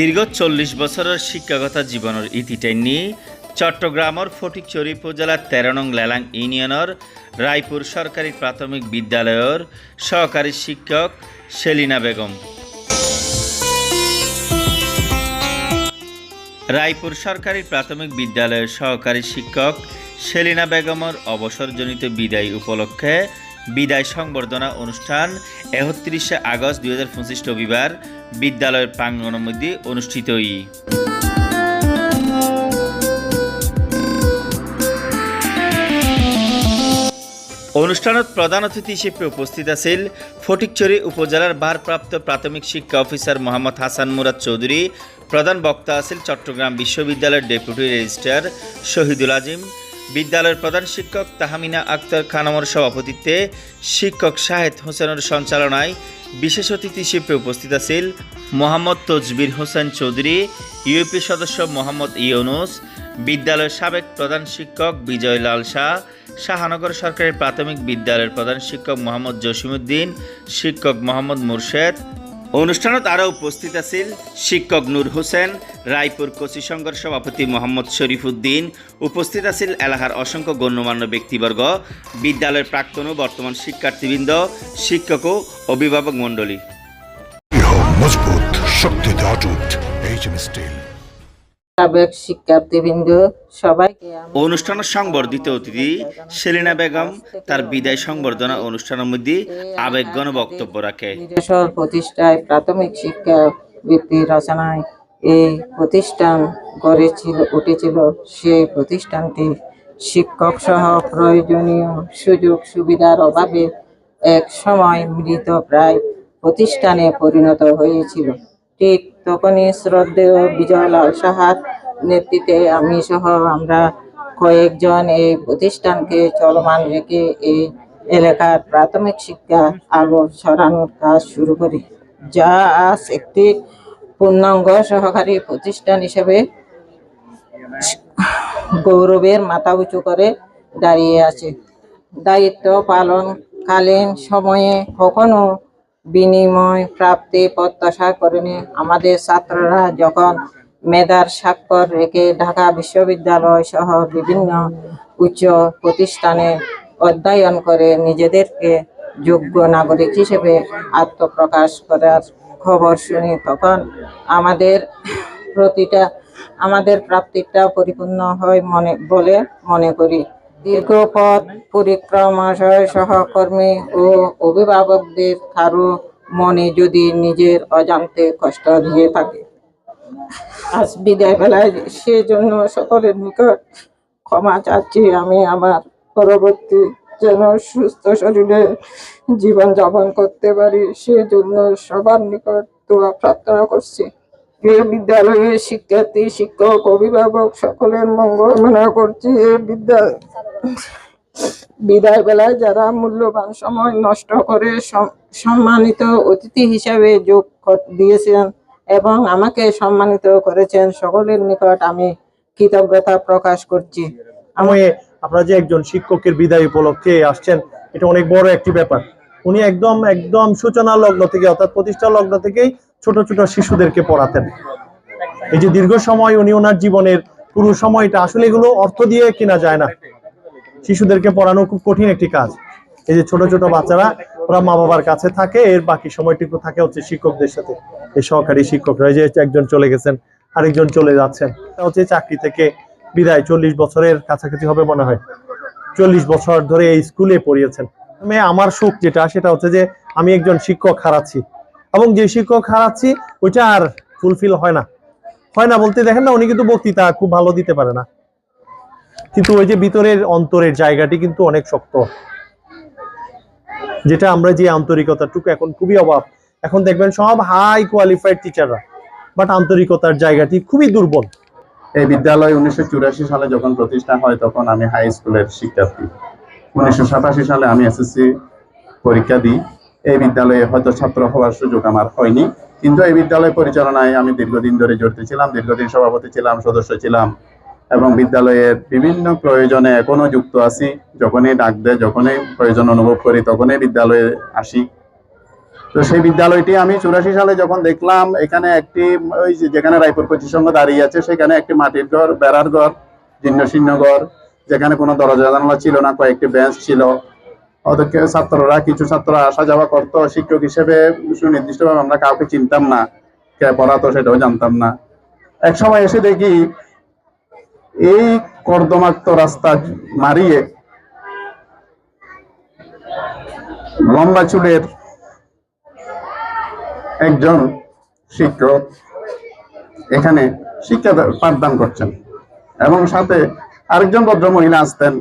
দীর্ঘ চল্লিশ বছরের শিক্ষাগত জীবনের ইতি টেনে চট্টগ্রামের ফটিকচুরি উপজেলার তেরো নং লেলাং ইউনিয়নের রায়পুর সরকারি প্রাথমিক বিদ্যালয়ের সহকারী শিক্ষক সেলিনা বেগম। রায়পুর সরকারি প্রাথমিক বিদ্যালয়ের সহকারী শিক্ষক সেলিনা বেগমের অবসরজনিত বিদায় উপলক্ষে বিদায় সংবর্ধনা অনুষ্ঠান একত্রিশে আগস্ট দুই হাজার পঁচিশ রবিবার বিদ্যালয়ের প্রাঙ্গণের মধ্যে অনুষ্ঠিত অনুষ্ঠানত প্রধান অতিথি হিসেবে উপস্থিত আছিল ফটিকচুরি উপজেলার ভারপ্রাপ্ত প্রাথমিক শিক্ষা অফিসার মোহাম্মদ হাসান মুরাদ চৌধুরী, প্রধান বক্তা আছিল চট্টগ্রাম বিশ্ববিদ্যালয়ের ডেপুটি রেজিস্ট্রার শহীদুল আজিম বিদ্যালয়ের প্রধান শিক্ষক তাহমিনা আক্তার খানমর সভাপতিত্বে শিক্ষক শাহেদ হোসেনের সঞ্চালনায় বিশেষ অতিথি হিসেবে উপস্থিত আছিল মোহাম্মদ তজবির হোসেন চৌধুরী, ইউপি সদস্য মোহাম্মদ ইউনুস, বিদ্যালয়ের সাবেক প্রধান শিক্ষক বিজয় লাল শাহ, শাহনগর সরকারি প্রাথমিক বিদ্যালয়ের প্রধান শিক্ষক মোহাম্মদ জসিমুদ্দিন শিক্ষক মোহাম্মদ মুর্শেদ অনুষ্ঠানত আরও উপস্থিত আছিল শিক্ষক নূর হোসেন, রায়পুর কোচি সংঘর সভাপতি মোহাম্মদ শরীফ উদ্দিন, উপস্থিত আছিল এলাকার অসংখ্য গণ্যমান্য ব্যক্তিবর্গ, বিদ্যালয়ের প্রাক্তন ও বর্তমান শিক্ষার্থীবৃন্দ, শিক্ষক ও অভিভাবক মণ্ডলী। সাবেক শিক্ষার্থীবৃন্দ সবাইকে অনুষ্ঠানের সংবর্ধিত অতিথি সেলিনা বেগম তার বিদায় সংবর্ধনা অনুষ্ঠানের মধ্যে আবেগঘন বক্তব্য রাখে। প্রতিষ্ঠায় প্রাথমিক শিক্ষা বৃত্তি রচনায় এই প্রতিষ্ঠান গড়েছিল উঠেছিল। সেই প্রতিষ্ঠানটি শিক্ষক সহ প্রয়োজনীয় সুযোগ সুবিধার অভাবে এক সময় মৃত প্রায় প্রতিষ্ঠানে পরিণত হয়েছিল। ঠিক তখনই শ্রদ্ধেয় বিজয়লাল সাহার নেতৃত্বে আমি সহ আমরা কয়েকজন এই প্রতিষ্ঠানকে চলমান রেখে এই এলাকার প্রাথমিক শিক্ষা আলো ছড়ানোর কাজ শুরু করি, যা আজ একটি পূর্ণাঙ্গ সহকারী প্রতিষ্ঠান হিসেবে গৌরবের মাথা উঁচু করে দাঁড়িয়ে আছে। দায়িত্ব পালনকালীন সময়ে কখনো বিনিময় প্রাপ্তি প্রত্যাশা করেনি। আমাদের ছাত্ররা যখন মেধার স্বাক্ষর রেখে ঢাকা বিশ্ববিদ্যালয় সহ বিভিন্ন উচ্চ প্রতিষ্ঠানে অধ্যয়ন করে নিজেদেরকে যোগ্য নাগরিক হিসেবে আত্মপ্রকাশ করার খবর শুনি তখন আমাদের প্রতিটা, আমাদের প্রাপ্তিটা পরিপূর্ণ হয় মনে, বলে মনে করি। দীর্ঘ পথ পরিক্রমাশয় সহকর্মী ও অভিভাবকদের কারও মনে যদি নিজের অজান্তে কষ্ট দিয়ে থাকে আজ বিদায় বেলায় সেজন্য সকলের নিকট ক্ষমা চাচ্ছি। আমি আমার পরবর্তী যেন সুস্থ শরীরে জীবন যাপন করতে পারি, সেজন্য সবার নিকট দোয়া প্রার্থনা করছি। বিদ্যালয়ের শিক্ষার্থী, শিক্ষক, অভিভাবক, সকলের মঙ্গল মনে করছি এই বিদ্যা বিদায় বেলায় যারা মূল্যবান সময় নষ্ট করে সম- সম্মানিত অতিথি হিসাবে যোগ দিয়েছেন এবং আমাকে সম্মানিত করেছেন সকলের নিকট আমি কৃতজ্ঞতা প্রকাশ করছি। সময়ে আপনারা যে একজন শিক্ষকের বিদায় উপলক্ষে আসছেন, এটা অনেক বড় একটি ব্যাপার। উনি একদম একদম সূচনা লগ্ন থেকে, অর্থাৎ প্রতিষ্ঠা লগ্ন থেকেই ছোট ছোট শিশুদেরকে পড়াতেন। এই যে দীর্ঘ সময় উনি ওনার জীবনের পুরো সময়টা, আসলে এগুলো অর্থ দিয়ে কেনা যায় না। শিশুদেরকে পড়ানো খুব কঠিন একটি কাজ। এই যে ছোট ছোট বাচ্চারা, ওরা মা বাবার কাছে থাকে, এর বাকি সময়টুকু থাকে হচ্ছে শিক্ষকদের সাথে। এই সহকারী শিক্ষকরা যে একজন চলে গেছেন, আরেকজন চলে যাচ্ছেন হচ্ছে চাকরি থেকে বিদায় চল্লিশ বছরের কাছাকাছি হবে মনে হয়। চল্লিশ বছর ধরে এই স্কুলে পড়িয়েছেন। আমি, আমার সুখ যেটা, সেটা হচ্ছে যে আমি একজন শিক্ষক হারাচ্ছি। এবং যে শিক্ষক হারাচ্ছি, ওইটা আর ফুলফিল হয় না। হয় না বলতে, দেখেন না, উনি কিন্তু বক্তৃতা খুব ভালো দিতে পারে না। কিন্তু ওই যে ভিতরের অন্তরের জায়গাটি কিন্তু অনেক শক্ত। যেটা আমরা যে আন্তরিকতাটুকু এখন খুবই অভাব এখন দেখবেন সব হাই কোয়ালিফাইড টিচাররা বাট আন্তরিকতার জায়গাটি খুবই দুর্বল। এই বিদ্যালয় উনিশশো চুরাশি সালে যখন প্রতিষ্ঠা হয়, তখন আমি হাই স্কুলের শিক্ষার্থী। উনিশশো সাতাশি সালে আমি এসএসসি পরীক্ষা দিই। এই বিদ্যালয়ে হয়তো ছাত্র হওয়ার সুযোগ আমার হয়নি। কিন্তু এই বিদ্যালয় পরিচালনায় আমি দীর্ঘদিন ধরে জড়িত ছিলাম, দীর্ঘদিন সভাপতি ছিলাম, সদস্য ছিলাম এবং বিদ্যালয়ের বিভিন্ন প্রয়োজনে এখনও যুক্ত আছি। যখনই ডাক দেয়, যখনই প্রয়োজন অনুভব করি, তখনই বিদ্যালয়ে আসি। তো সেই বিদ্যালয়টি আমি চুরাশি সালে যখন দেখলাম, এখানে একটি, ওই যেখানে রায়পুর কচি দাঁড়িয়ে আছে, সেখানে একটি মাটির ঘর, বেড়ার ঘর জীর্ণ ঘর, যেখানে কোনো দরজা জানালা ছিল না, কয়েকটি বেঞ্চ ছিল। ওদেরকে ছাত্ররা, কিছু ছাত্ররা আসা যাওয়া করতো, শিক্ষক হিসেবে সুনির্দিষ্টভাবে আমরা কাউকে চিনতাম না, কে পড়াতো সেটাও জানতাম না। এক সময় এসে দেখি, এই কর্দমাক্ত রাস্তা মারিয়ে লম্বা চুলের একজন শিক্ষক এখানে শিক্ষা পাঠদান করছেন এবং সাথে আরেকজন ভদ্র মহিলা আসতেন,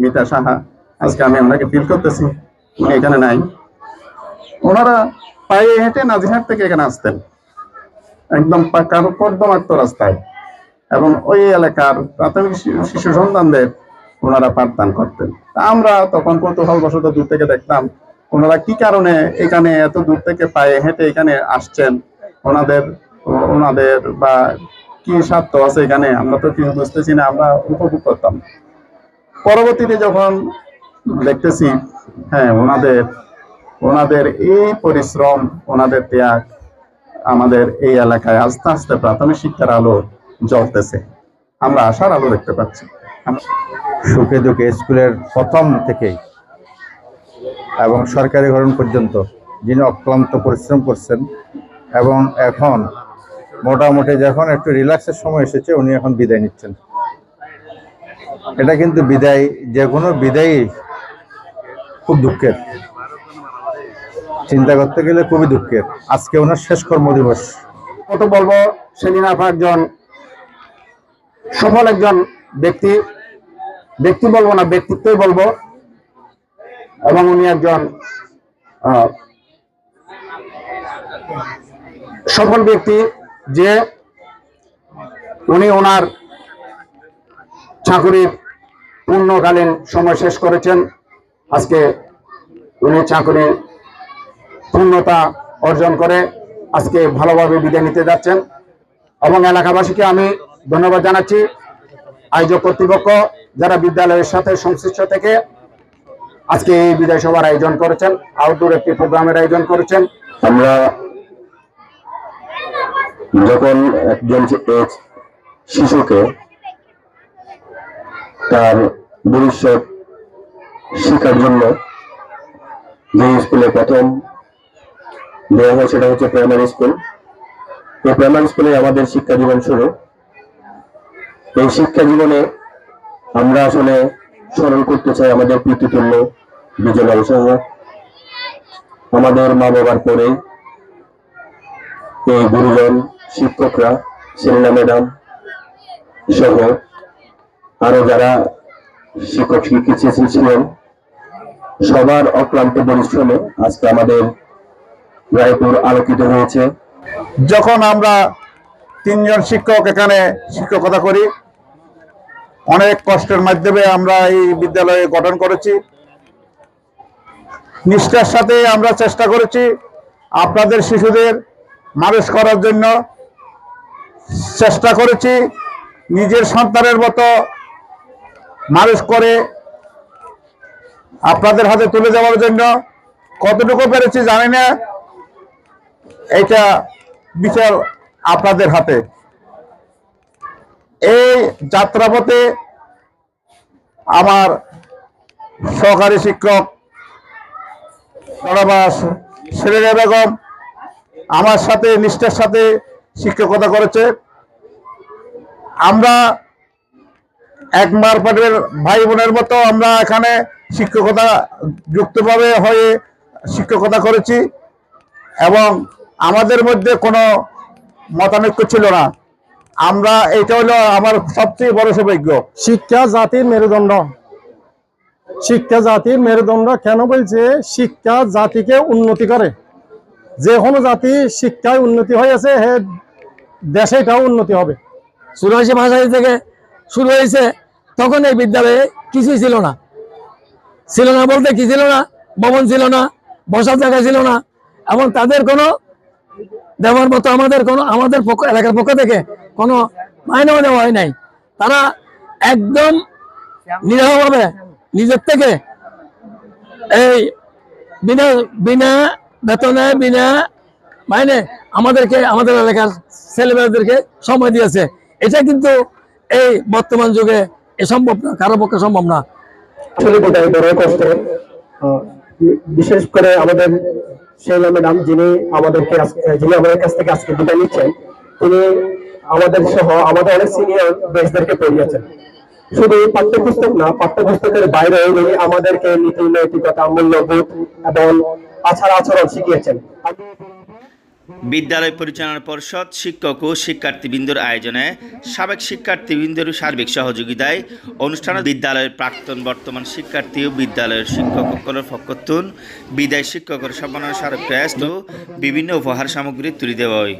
মিতা সাহা। আজকে আমি ওনাকে ফিল করতেছি, উনি এখানে নাই। ওনারা পায়ে হেঁটে নাজিহাট থেকে এখানে আসতেন। একদম পাকার কর্দমাক্ত রাস্তায়। এবং ওই এলাকার প্রাথমিক শিশু সন্তানদের ওনারা পাঠদান করতেন। আমরা তখন কৌতূহল বশত দূর থেকে দেখতাম ওনারা কি কারণে এখানে এত দূর থেকে পায়ে হেঁটে এখানে আসছেন? ওনাদের ওনাদের বা কি স্বার্থ আছে এখানে? আমরা তো কিছু বুঝতেছি না, আমরা উপভোগ করতাম। পরবর্তীতে যখন দেখতেছি হ্যাঁ ওনাদের ওনাদের এই পরিশ্রম, ওনাদের ত্যাগ আমাদের এই এলাকায় আস্তে আস্তে প্রাথমিক শিক্ষার আলো জ্বলতেছে। আমরা আশার আলো দেখতে পাচ্ছি। সুখে দুঃখে স্কুলের প্রথম থেকেই এবং সরকারি গঠন পর্যন্ত যিনি অক্লান্ত পরিশ্রম করছেন এবং এখন মোটামুটি যখন একটু রিল্যাক্সের সময় এসেছে, উনি এখন বিদায় নিচ্ছেন। এটা কিন্তু বিদায়, যে কোনো বিদায়ই খুব দুঃখের। চিন্তা করতে গেলে খুবই দুঃখের। আজকে ওনার শেষ কর্মদিবস। কত বলব সেলিম আপা একজন সফল একজন ব্যক্তি। ব্যক্তি বলব না, ব্যক্তিত্বই বলব। এবং উনি একজন সফল ব্যক্তি যে উনি ওনার চাকুরির পূর্ণকালীন সময় শেষ করেছেন। আজকে উনি চাকুরির পূর্ণতা অর্জন করে আজকে ভালোভাবে বিদায় নিতে যাচ্ছেন। এবং এলাকাবাসীকে আমি ধন্যবাদ জানাচ্ছি। আয়োজক কর্তৃপক্ষ, যারা বিদ্যালয়ের সাথে সংশ্লিষ্ট থেকে আজকে এই বিদায় সভার আয়োজন করেছেন আউটডোর একটি প্রোগ্রামের আয়োজন করেছেন। আমরা যখন একজন শিশুকে তার ভবিষ্যৎ শিক্ষার জন্য যে স্কুলে প্রথম দেওয়া হয় সেটা হচ্ছে প্রাইমারি স্কুল এই প্রাইমারি স্কুলে আমাদের শিক্ষা জীবন শুরু। এই শিক্ষা জীবনে আমরা আসলে স্মরণ করতে চাই আমাদের প্রীতিতুল্য বিজয় অবসর আমাদের মা বাবার পরে এই গুরুজন, শিক্ষকরা, সেলিনা ম্যাডাম সহ আরও যারা শিক্ষক শিক্ষিত ছিলেন সবার অক্লান্ত পরিশ্রমে আজকে আমাদের রায়পুর আলোকিত হয়েছে। যখন আমরা তিনজন শিক্ষক এখানে শিক্ষকতা করি, অনেক কষ্টের মাধ্যমে আমরা এই বিদ্যালয়ে গঠন করেছি। নিষ্ঠার সাথে আমরা চেষ্টা করেছি আপনাদের শিশুদের মানুষ করার জন্য। চেষ্টা করেছি নিজের সন্তানের মতো মানুষ করে আপনাদের হাতে তুলে দেওয়ার জন্য। কতটুকু পেরেছি জানি না। এটা বিচার আপনাদের হাতে। এই যাত্রাপথে আমার সহকারী শিক্ষক সেরেনা বেগম, আমার সাথে নিষ্ঠার সাথে শিক্ষকতা করেছে। আমরা এক মারপাটের ভাই বোনের মতো আমরা এখানে শিক্ষকতা যুক্তভাবে হয়ে শিক্ষকতা করেছি এবং আমাদের মধ্যে কোনো মতানৈক্য ছিল না। আমরা এটা হলো আমার সবচেয়ে বড় সৌভাগ্য। শিক্ষা জাতির মেরুদণ্ড। শিক্ষা জাতির মেরুদণ্ড কেন বলছে? শিক্ষা জাতিকে উন্নতি করে। যে কোনো জাতি শিক্ষায় উন্নতি হয়েছে হে দেশে এটাও উন্নতি হবে। চুরাশি ভাষাই থেকে, শুরু হয়েছে তখন এই বিদ্যালয়ে কিছুই ছিল না। ছিল না বলতে কি ছিল না? ভবন ছিল না, বসার জায়গা ছিল না। এবং তাদের কোনো দেওয়ার মতো আমাদের কোনো, আমাদের পক্ষ, এলাকার পক্ষ থেকে কোনো মাইনেও দেওয়া হয় নাই। তারা একদম নিরহভাবে নিজের থেকে। এই বিনা বিনা বেতনে, বিনা মাইনে আমাদেরকে, আমাদের এলাকার ছেলেমেয়েদেরকে সময় দিয়েছে। এটা কিন্তু এই বর্তমান যুগে এ সম্ভব না, কারও পক্ষে সম্ভব না। বিশেষ করে আমাদের শেলা ম্যাডাম যিনি আমাদেরকে যিনি আমাদের কাছ থেকে আজকে বিদায় নিচ্ছেন, তিনি আমাদের সহ আমাদের অনেক সিনিয়র বেসদেরকে পড়িয়েছেন শুধু পাঠ্যপুস্তক না, পাঠ্যপুস্তকের বাইরে উনি আমাদেরকে নীতি, নৈতিকতা, মূল্যবোধ এবং আচার আচরণ শিখিয়েছেন। বিদ্যালয় পরিচালনা পরিষদ শিক্ষক ও শিক্ষার্থীবৃন্দর আয়োজনে সাবেক শিক্ষার্থীবৃন্দের সার্বিক সহযোগিতায় অনুষ্ঠানে বিদ্যালয়ের প্রাক্তন বর্তমান শিক্ষার্থী ও বিদ্যালয়ের শিক্ষক সকলের পক্ষতুন বিদায় শিক্ষকের সম্মাননা স্মারক ক্রেস্ট ও বিভিন্ন উপহার সামগ্রী তুলে দেওয়া হয়।